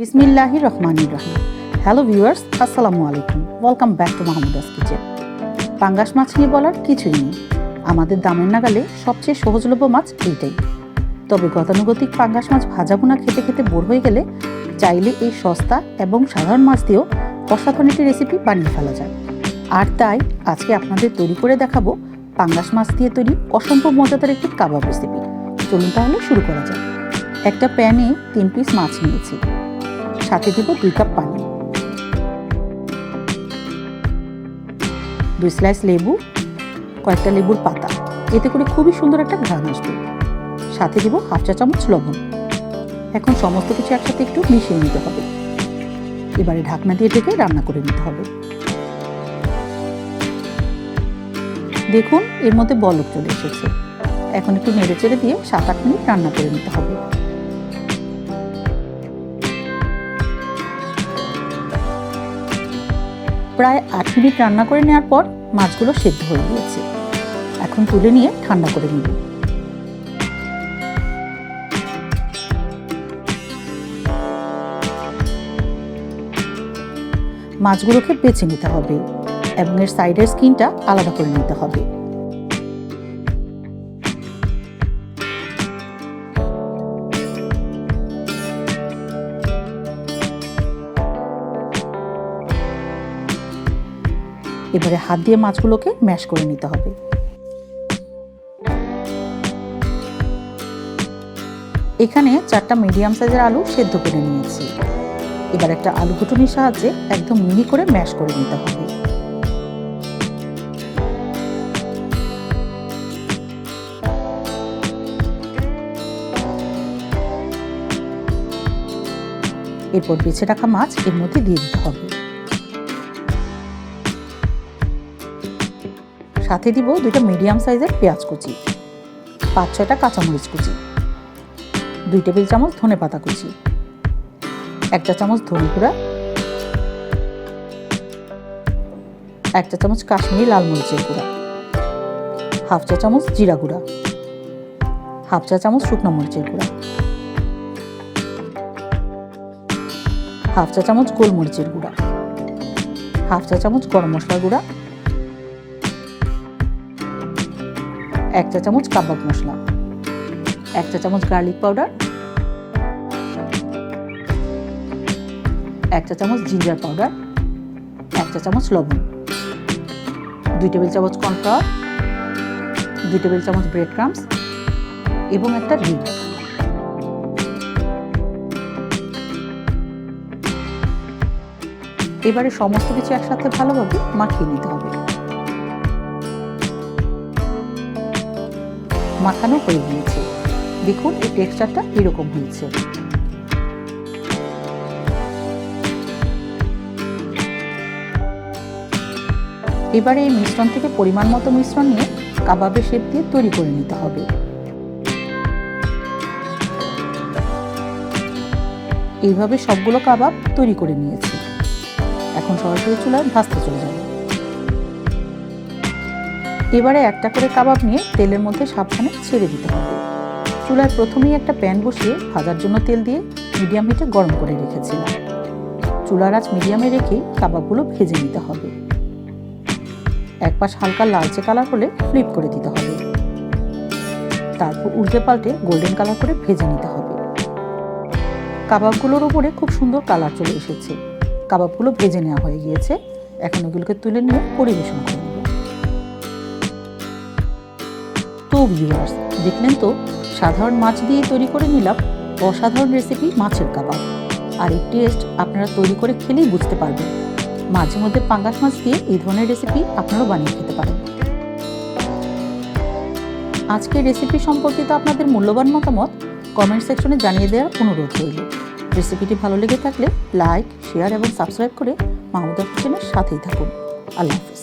বিসমিল্লাহি রহমান রহিম। Hello viewers আসসালামু আলাইকুম। Welcome back to Mahmuda's kitchen পাঙ্গাস মাছ নিয়ে বলার কিছুই নেই। আমাদের দামের নাগালে সবচেয়ে সহজলভ্য মাছ এইটাই। তবে গতানুগতিক পাঙ্গাস মাছ ভাজা ভুনা খেতে খেতে বোর হয়ে গেলে চাইলে এই সস্তা এবং সাধারণ মাছ দিয়েও অসাধারণ একটি রেসিপি বানিয়ে ফেলা যায়। আর তাই আজকে আপনাদের তৈরি করে দেখাবো পাঙ্গাস মাছ দিয়ে তৈরি অসম্ভব মজাদার একটি কাবাব রেসিপি চলুন তাহলে শুরু করা যাক। একটা প্যানে তিন পিস মাছ নিয়েছি। সাথে দেব দুই কাপ পানি। দুই স্লাইস লেবু, কয়েকটা লেবুর পাতা। এতে করে খুবই সুন্দর একটা ঘ্রাণ আসবে। সাথে দেব হাফ চা চামচ লবণ। এখন সমস্ত কিছু একসাথে একটু মিশিয়ে নিতে হবে। এবারে ঢাকনা দিয়ে ঢেকে রান্না করে নিতে হবে। দেখুন, এর মধ্যে বলক চলে এসেছে। এখন একটু নেড়ে চেড়ে দিয়ে সাত আট মিনিট রান্না করে নিতে হবে। প্রায় আট মিনিট রান্না করে নেওয়ার পর মাছগুলো সেদ্ধ হয়ে গিয়েছে। এখন তুলে নিয়ে ঠান্ডা করে নিব। মাছগুলোকে বেছে নিতে হবে এবং এর সাইডের স্কিনটা আলাদা করে নিতে হবে। এবারে হাত দিয়ে মাছগুলোকে ম্যাশ করে নিতে হবে। এখানে চারটা মিডিয়াম সাইজের আলু সেদ্ধ করে নিয়েছি। এবার একটা আলু ঘুটুনির সাহায্যে একদম মিহি করে ম্যাশ করে নিতে হবে। এরপর বেছে রাখা মাছ এর মধ্যে দিয়ে দিতে হবে। সাথে দিব দুইটা মিডিয়াম সাইজের পেঁয়াজ কুচি, পাঁচ ছয়টা কাঁচামরিচ কুচি, দুই টেবিল চামচ ধনে পাতা কুচি একটা চামচ ধনে গুঁড়া একটা চামচ কাশ্মীরি লাল মরিচের গুঁড়া, হাফ চা চামচ জিরা গুঁড়া, হাফ চা চামচ শুকনো মরিচের গুঁড়া, হাফ চা চামচ গোলমরিচের গুঁড়া, হাফ চা চামচ গরম মশলার গুঁড়া এক চা চামচ কাবাব মশলা, এক চা চামচ গার্লিক পাউডার এক চা চামচ জিঞ্জার পাউডার এক চা চামচ লবণ, দুই টেবিল চামচ কর্নফ্লাওয়ার দুই টেবিল চামচ ব্রেড ক্রামস এবং একটা ডিম। এবারে সমস্ত কিছু একসাথে ভালোভাবে মাখিয়ে নিতে হবে। মাখানো হয়ে গিয়েছে। দেখুন, এই টেক্সচারটা এরকম হয়েছে। এবারে এই মিশ্রণ থেকে পরিমাণ মতো মিশ্রণ নিয়ে কাবাবের শেপ দিয়ে তৈরি করে নিতে হবে। এইভাবে সবগুলো কাবাব তৈরি করে নিয়েছি। এখন সরাসরি চুলায় ভাজতে চলে যাবে। এবারে একটা করে কাবাব নিয়ে তেলের মধ্যে সাবধানে ছেড়ে দিতে হবে। চুলায় প্রথমেই একটা প্যান বসিয়ে ভাজার জন্য তেল দিয়ে মিডিয়াম হিটে গরম করে রেখেছিলাম। চুলার আঁচ মিডিয়ামে রেখেই কাবাবগুলো ভেজে নিতে হবে। এক পাশ হালকা লালচে কালার হলে ফ্লিপ করে দিতে হবে। তারপর উল্টে পাল্টে গোল্ডেন কালার করে ভেজে নিতে হবে। কাবাবগুলোর উপরে খুব সুন্দর কালার চলে এসেছে। কাবাবগুলো ভেজে নেওয়া হয়ে গিয়েছে। এখন ওগুলোকে তুলে নিয়ে পরিবেশন করে তো ভিউয়ার্স দেখলেন তো? সাধারণ মাছ দিয়ে তৈরি করে নিলাম, অসাধারণ রেসিপি মাছের কাবাব। আর এই টেস্ট আপনারা তৈরি করে খেলেই বুঝতে পারবেন। মাঝে মধ্যে পাঙ্গাস মাছ দিয়ে এই ধরনের রেসিপি আপনারাও বানিয়ে খেতে পারেন। আজকের রেসিপি সম্পর্কিত আপনাদের মূল্যবান মতামত কমেন্ট সেকশনে জানিয়ে দেওয়ার অনুরোধ রইল। রেসিপিটি ভালো লেগে থাকলে লাইক শেয়ার এবং সাবস্ক্রাইব করে মাহমুদা কিচেনের সাথেই থাকুন। আল্লাহ হাফিজ।